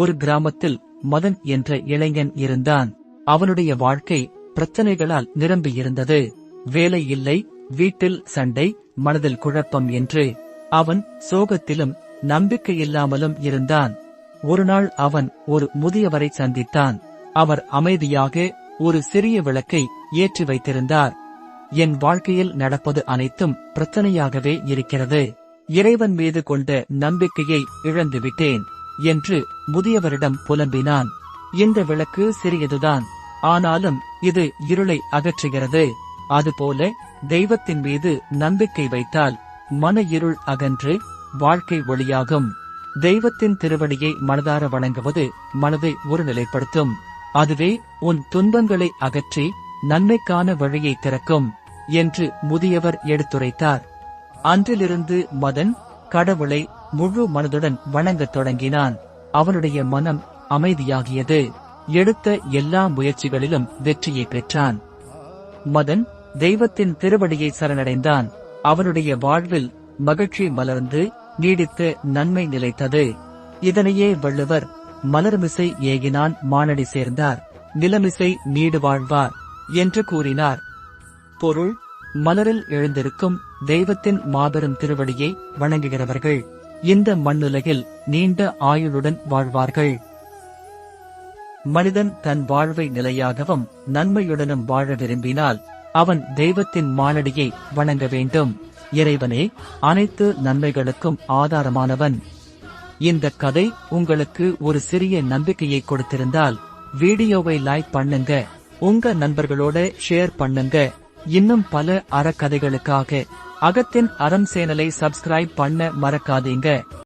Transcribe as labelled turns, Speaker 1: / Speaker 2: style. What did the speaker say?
Speaker 1: ஒரு கிராமத்தில் மதன் என்ற இளைஞன் இருந்தான். அவனுடைய வாழ்க்கை பிரச்சனைகளால் நிரம்பியிருந்தது. வேலை இல்லை வீட்டில் சண்டை மனதில் குழப்பம் என்று அவன் சோகத்திலும் நம்பிக்கையில்லாமலும் இருந்தான். ஒருநாள் அவன் ஒரு முதியவரை சந்தித்தான். அவர் அமைதியாக ஒரு சிறிய விளக்கை ஏற்றி வைத்திருந்தார். என் வாழ்க்கையில் நடப்பது அனைத்தும் பிரச்சனையாகவே இருக்கிறது. இறைவன் மீது கொண்ட நம்பிக்கையை இழந்துவிட்டேன். என்று முதியவரிடம் புலம்பினான். இந்த விளக்கு சிறியதுதான். ஆனாலும் இது இருளை அகற்றுகிறது. அதுபோல தெய்வத்தின் மீது நம்பிக்கை வைத்தால் மன இருள் அகன்று வாழ்க்கை ஒளியாகும். தெய்வத்தின் திருவடியை மனதார வணங்குவது மனதை ஒருநிலைப்படுத்தும். அதுவே உன் துன்பங்களை அகற்றி நன்மைக்கான வழியை திறக்கும் என்று முதியவர் எடுத்துரைத்தார். அன்றிலிருந்து மதன் கடவுளை முழு மனதுடன் வணங்கத் தொடங்கினான். அவனுடைய மனம் அமைதியாகியது. எடுத்த எல்லா முயற்சிகளிலும் வெற்றியை பெற்றான். மதன் தெய்வத்தின் திருவடியை சரணடைந்தான். அவனுடைய வாழ்வில் மகிழ்ச்சி மலர்ந்து நீடித்து நன்மை நிலைத்தது. இதனையே வள்ளுவர் மலர்மிசை ஏகினான் மானடி சேர்ந்தார். நிலமிசை நீடு வாழ்வார் என்று கூறினார். பொருள் மலரில் எழுந்திருக்கும் தெய்வத்தின் மாபெரும் திருவடியை வணங்குகிறவர்கள். இந்த மண்ணுலகில் நீண்ட ஆயுளுடன் வாழ்வார்கள். மனிதன் தன் வாழ்வை நிலையாகவும் நன்மையுடனும் வாழ விரும்பினால் அவன் தெய்வத்தின் மானடியை வணங்க வேண்டும். இறைவனே அனைத்து நன்மைகளுக்கும் ஆதாரமானவன். இந்த கதை உங்களுக்கு ஒரு சிறிய நம்பிக்கையை கொடுத்திருந்தால் வீடியோவை லைக் பண்ணுங்க உங்க நண்பர்களோட ஷேர் பண்ணுங்க. இன்னும் பல அறக்கதைகளுக்காக அகத்தின் அறம் சேனலை சப்ஸ்கிரைப் பண்ண மறக்காதீங்க.